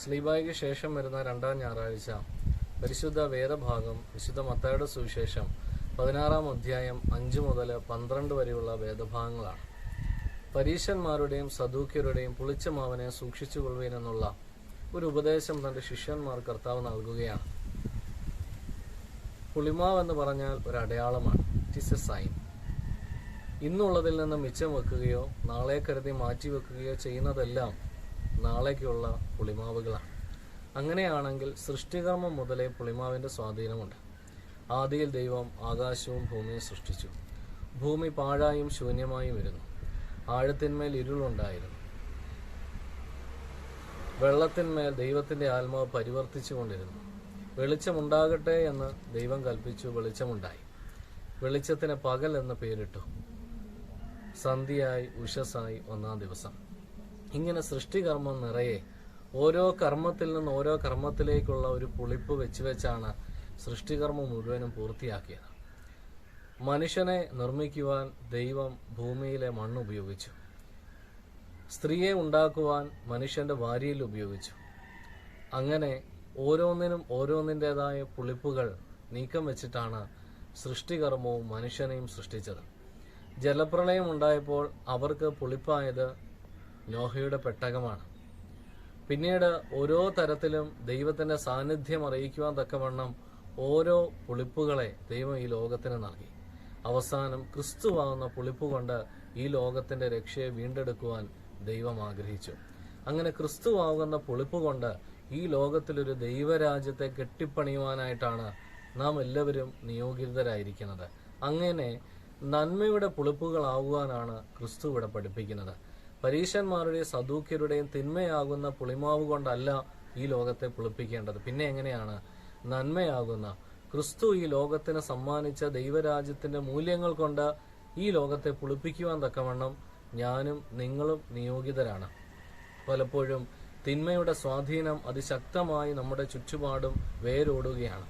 സ്ലീബായിക്ക് ശേഷം വരുന്ന രണ്ടാം ഞായറാഴ്ച പരിശുദ്ധ വേദഭാഗം വിശുദ്ധ മത്തായുടെ സുവിശേഷം പതിനാറാം അധ്യായം അഞ്ച് മുതൽ പന്ത്രണ്ട് വരെയുള്ള വേദഭാഗങ്ങളാണ്. പരീശന്മാരുടെയും സദൂക്യരുടെയും പുളിച്ച മാവനെ സൂക്ഷിച്ചുകൊള്ളുവീൻ എന്നുള്ള ഒരു ഉപദേശം തന്റെ ശിഷ്യന്മാർ കർത്താവ് നൽകുകയാണ്. പുളിമാവ് എന്ന് പറഞ്ഞാൽ ഒരു അടയാളമാണ്. ഇറ്റ് എ സൈൻ ഇന്നുള്ളതിൽ നിന്ന് മിച്ചം വെക്കുകയോ നാളെ കരുതി മാറ്റി വെക്കുകയോ ചെയ്യുന്നതെല്ലാം നാളേക്കുള്ള പുളിമാവുകളാണ്. അങ്ങനെയാണെങ്കിൽ സൃഷ്ടികർമ്മം മുതലേ പുളിമാവിന്റെ സ്വാധീനമുണ്ട്. ആദിയിൽ ദൈവം ആകാശവും ഭൂമിയും സൃഷ്ടിച്ചു. ഭൂമി പാഴായും ശൂന്യമായും ഇരുന്നു. ആഴത്തിന്മേൽ ഇരുളുണ്ടായിരുന്നു. വെള്ളത്തിന്മേൽ ദൈവത്തിന്റെ ആത്മാവ് പരിവർത്തിച്ചു കൊണ്ടിരുന്നു വെളിച്ചമുണ്ടാകട്ടെ എന്ന് ദൈവം കൽപ്പിച്ചു വെളിച്ചമുണ്ടായി. വെളിച്ചത്തിന് പകൽ എന്ന് പേരിട്ടു. സന്ധ്യയായി ഉഷസായി ഒന്നാം ദിവസം. ഇങ്ങനെ സൃഷ്ടികർമ്മം നിറയെ ഓരോ കർമ്മത്തിൽ നിന്ന് ഓരോ കർമ്മത്തിലേക്കുള്ള ഒരു പുളിപ്പ് വെച്ച് വെച്ചാണ് സൃഷ്ടികർമ്മം മുഴുവനും പൂർത്തിയാക്കിയത്. മനുഷ്യനെ നിർമ്മിക്കുവാൻ ദൈവം ഭൂമിയിലെ മണ്ണ് ഉപയോഗിച്ചു. സ്ത്രീയെ ഉണ്ടാക്കുവാൻ മനുഷ്യന്റെ വാരിയിൽ ഉപയോഗിച്ചു. അങ്ങനെ ഓരോന്നിനും ഓരോന്നിന്റെതായ പുളിപ്പുകൾ നീക്കം വെച്ചിട്ടാണ് സൃഷ്ടികർമ്മവും മനുഷ്യനെയും സൃഷ്ടിച്ചത്. ജലപ്രളയം ഉണ്ടായപ്പോൾ അവർക്ക് പുളിപ്പായത് നോഹയുടെ പെട്ടകമാണ്. പിന്നീട് ഓരോ തരത്തിലും ദൈവത്തിന്റെ സാന്നിധ്യം അറിയിക്കുവാൻ തക്കവണ്ണം ഓരോ പുളിപ്പുകളെ ദൈവം ഈ ലോകത്തിന് നൽകി. അവസാനം ക്രിസ്തുവാകുന്ന പുളിപ്പ് കൊണ്ട് ഈ ലോകത്തിന്റെ രക്ഷയെ വീണ്ടെടുക്കുവാൻ ദൈവം ആഗ്രഹിച്ചു. അങ്ങനെ ക്രിസ്തുവാകുന്ന പുളിപ്പ് കൊണ്ട് ഈ ലോകത്തിലൊരു ദൈവരാജ്യത്തെ കെട്ടിപ്പണിയുവാനായിട്ടാണ് നാം എല്ലാവരും നിയോഗിതരായിരിക്കുന്നത്. അങ്ങനെ നന്മയുടെ പുളിപ്പുകളാകുവാനാണ് ക്രിസ്തു ഇവിടെ പഠിപ്പിക്കുന്നത്. പരീശന്മാരുടെയും സദൂക്യരുടെയും തിന്മയാകുന്ന പുളിമാവ് കൊണ്ടല്ല ഈ ലോകത്തെ പുളിപ്പിക്കേണ്ടത്. പിന്നെ എങ്ങനെയാണ്? നന്മയാകുന്ന. ക്രിസ്തു ഈ ലോകത്തിന് സമ്മാനിച്ച ദൈവരാജ്യത്തിന്റെ മൂല്യങ്ങൾ കൊണ്ട് ഈ ലോകത്തെ പുളിപ്പിക്കുവാൻ തക്കവണ്ണം ഞാനും നിങ്ങളും നിയോഗിതരാണ്. പലപ്പോഴും തിന്മയുടെ സ്വാധീനം അതിശക്തമായി നമ്മുടെ ചുറ്റുപാടും വേരോടുകയാണ്.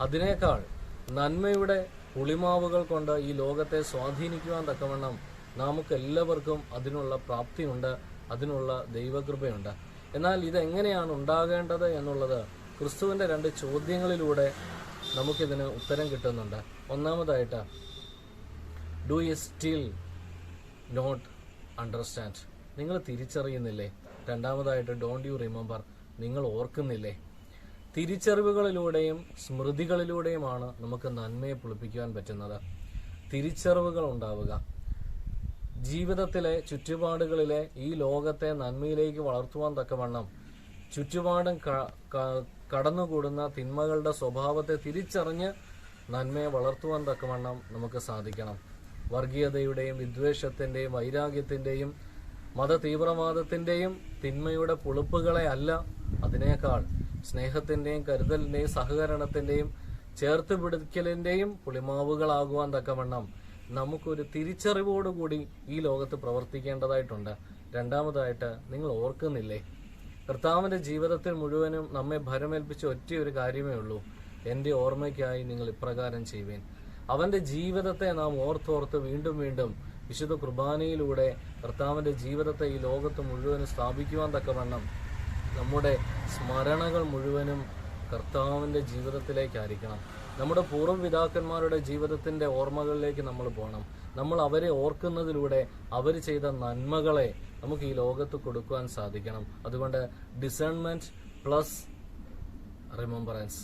അതിനേക്കാൾ നന്മയുടെ പുളിമാവുകൾ കൊണ്ട് ഈ ലോകത്തെ സ്വാധീനിക്കുവാൻ തക്കവണ്ണം നമുക്ക് എല്ലാവർക്കും അതിനുള്ള പ്രാപ്തിയുണ്ട് അതിനുള്ള ദൈവകൃപയുണ്ട്. എന്നാൽ ഇതെങ്ങനെയാണ് ഉണ്ടാകേണ്ടത് എന്നുള്ളത് ക്രിസ്തുവിന്റെ രണ്ട് ചോദ്യങ്ങളിലൂടെ നമുക്കിതിന് ഉത്തരം കിട്ടുന്നുണ്ട്. ഒന്നാമതായിട്ട് do you still not understand നിങ്ങൾ തിരിച്ചറിയുന്നില്ലേ? രണ്ടാമതായിട്ട് ഡോണ്ട് യു റിമെമ്പർ നിങ്ങൾ ഓർക്കുന്നില്ലേ? തിരിച്ചറിവുകളിലൂടെയും സ്മൃതികളിലൂടെയുമാണ് നമുക്ക് നന്മയെ പുളിപ്പിക്കുവാൻ പറ്റുന്നത്. തിരിച്ചറിവുകൾ ഉണ്ടാവുക. ജീവിതത്തിലെ ചുറ്റുപാടുകളിലെ ഈ ലോകത്തെ നന്മയിലേക്ക് വളർത്തുവാൻ തക്കവണ്ണം ചുറ്റുപാടും കടന്നുകൂടുന്ന തിന്മകളുടെ സ്വഭാവത്തെ തിരിച്ചറിഞ്ഞ് നന്മയെ വളർത്തുവാൻ തക്കവണ്ണം നമുക്ക് സാധിക്കണം. വർഗീയതയുടെയും വിദ്വേഷത്തിന്റെയും വൈരാഗ്യത്തിന്റെയും മത തീവ്രവാദത്തിന്റെയും തിന്മയുടെ പുളിപ്പുകളെ അല്ല അതിനേക്കാൾ സ്നേഹത്തിന്റെയും കരുതലിന്റെയും സഹകരണത്തിന്റെയും ചേർത്ത് പിടിക്കലിന്റെയും പുളിമാവുകളാകുവാൻ തക്കവണ്ണം നമുക്കൊരു തിരിച്ചറിവോടുകൂടി ഈ ലോകത്ത് പ്രവർത്തിക്കേണ്ടതായിട്ടുണ്ട്. രണ്ടാമതായിട്ട് നിങ്ങൾ ഓർക്കുന്നില്ലേ? കർത്താവിന്റെ ജീവിതത്തിൽ മുഴുവനും നമ്മെ ഭരമേൽപ്പിച്ച ഒറ്റയൊരു കാര്യമേ ഉള്ളൂ. എന്റെ ഓർമ്മയ്ക്കായി നിങ്ങൾ ഇപ്രകാരം ചെയ്യുവേൻ. അവന്റെ ജീവിതത്തെ നാം ഓർത്തോർത്ത് വീണ്ടും വീണ്ടും വിശുദ്ധ കുർബാനയിലൂടെ കർത്താവിന്റെ ജീവിതത്തെ ഈ ലോകത്ത് മുഴുവനും സ്ഥാപിക്കുവാൻ തക്കവണ്ണം നമ്മുടെ സ്മരണകൾ മുഴുവനും കർത്താവിന്റെ ജീവിതത്തിലേക്കായിരിക്കണം. നമ്മുടെ പൂർവപിതാക്കന്മാരുടെ ജീവിതത്തിന്റെ ഓർമ്മകളിലേക്ക് നമ്മൾ പോകണം. നമ്മൾ അവരെ ഓർക്കുന്നതിലൂടെ അവർ ചെയ്ത നന്മകളെ നമുക്ക് ഈ ലോകത്ത് കൊടുക്കുവാൻ സാധിക്കണം. അതുകൊണ്ട് ഡിസേൺമെന്റ് പ്ലസ് റിമംബറൻസ്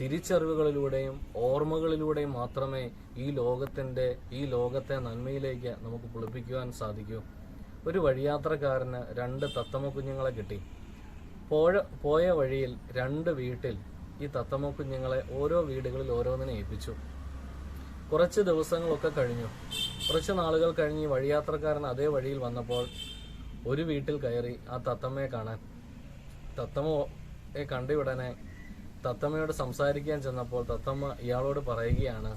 തിരിച്ചറിവുകളിലൂടെയും ഓർമ്മകളിലൂടെയും മാത്രമേ ഈ ലോകത്തിന്റെ ഈ ലോകത്തെ നന്മയിലേക്ക് നമുക്ക് കുളിപ്പിക്കുവാൻ സാധിക്കൂ. ഒരു വഴിയാത്രക്കാരന് രണ്ട് തത്തമ്മ കുഞ്ഞുങ്ങളെ കിട്ടി. പോയ പോയ വഴിയിൽ രണ്ട് വീട്ടിൽ ഈ തത്തമ്മ കുഞ്ഞുങ്ങളെ ഓരോ വീടുകളിൽ ഓരോന്നിനെ ഏൽപ്പിച്ചു. കുറച്ച് ദിവസങ്ങളൊക്കെ കഴിഞ്ഞു. കുറച്ച് നാളുകൾ കഴിഞ്ഞ് ഈ വഴിയാത്രക്കാരൻ അതേ വഴിയിൽ വന്നപ്പോൾ ഒരു വീട്ടിൽ കയറി ആ തത്തമ്മയെ കാണാൻ. തത്തമ്മയെ കണ്ടുവിടനെ തത്തമ്മയോട് സംസാരിക്കാൻ ചെന്നപ്പോൾ തത്തമ്മ ഇയാളോട് പറയുകയാണ്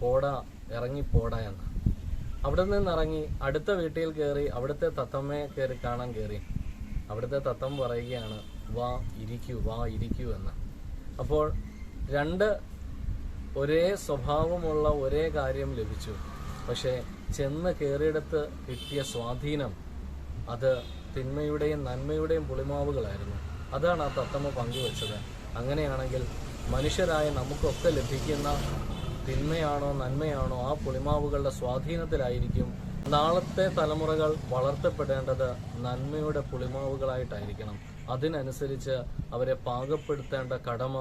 പോടാ ഇറങ്ങി പോടാ എന്ന്. അവിടെ നിന്നിറങ്ങി അടുത്ത വീട്ടിൽ കയറി അവിടുത്തെ തത്തമ്മയെ കയറി കാണാൻ കയറി. അവിടുത്തെ തത്തമ്മ പറയുകയാണ് വാ ഇരിക്കൂ വാ ഇരിക്കൂ എന്ന്. അപ്പോൾ രണ്ട് ഒരേ സ്വഭാവമുള്ള ഒരേ കാര്യം ലഭിച്ചു. പക്ഷേ ചെന്ന് കയറിയിടത്ത് കിട്ടിയ സ്വാധീനം അത് തിന്മയുടെയും നന്മയുടെയും പുളിമാവുകളായിരുന്നു. അതാണ് ആ തത്തമ്മ പങ്കുവച്ചത്. അങ്ങനെയാണെങ്കിൽ മനുഷ്യരായ നമുക്കൊക്കെ ലഭിക്കുന്ന തിന്മയാണോ നന്മയാണോ ആ പുളിമാവുകളുടെ സ്വാധീനത്തിലായിരിക്കും നാളത്തെ തലമുറകൾ വളർത്തപ്പെടേണ്ടത് നന്മയുടെ പുളിമാവുകളായിട്ടായിരിക്കണം. അതിനനുസരിച്ച് അവരെ പാകപ്പെടുത്തേണ്ട കടമ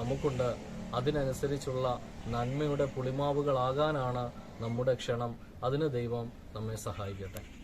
നമുക്കുണ്ട്. അതിനനുസരിച്ചുള്ള നന്മയുടെ പുളിമാവുകളാകാനാണ് നമ്മുടെ ക്ഷണം. അതിന് ദൈവം നമ്മെ സഹായിക്കട്ടെ.